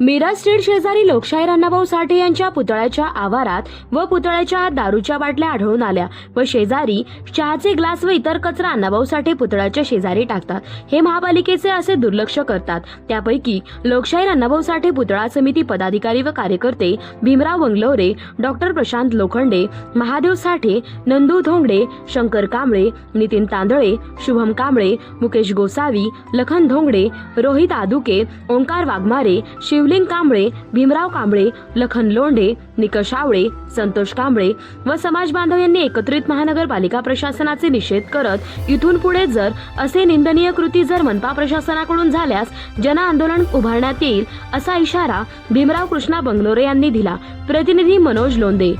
Miraj street शेजारी लोकशाहीर अण्णाभाऊ साठे यांच्या पुतळ्याच्या आवारात व पुतळ्याच्या दारूच्या बाटल्या आढळून आल्या व शेजारी चहाचे ग्लास व इतर कचरा अण्णाभाऊ साठे पुतळ्याच्या शेजारी टाकतात. हे महापालिकेचे असे दुर्लक्ष करतात. त्यापैकी लोकशाहीर अण्णाभाऊ साठे पुतळा समिती पदाधिकारी व कार्यकर्ते भीमराव वंगलोरे डॉक्टर प्रशांत लोखंडे महादेव साठे नंदू धोंगडे शंकर कांबळे नितीन तांदळे शुभम कांबळे मुकेश गोसावी लखन धोंगडे रोहित आदुके ओंकार वाघमारे शिव शिवलिंग कांबळे भीमराव कांबळे लखन लोंढे निकष आवळे संतोष कांबळे व समाज बांधव यांनी एकत्रित महानगरपालिका प्रशासनाचे निषेध करत इथून पुढे जर असे निंदनीय कृती जर मनपा प्रशासनाकडून झाल्यास जन आंदोलन उभारण्यात येईल असा इशारा भीमराव कृष्णा बंगलोरे यांनी दिला. प्रतिनिधी मनोज लोंदे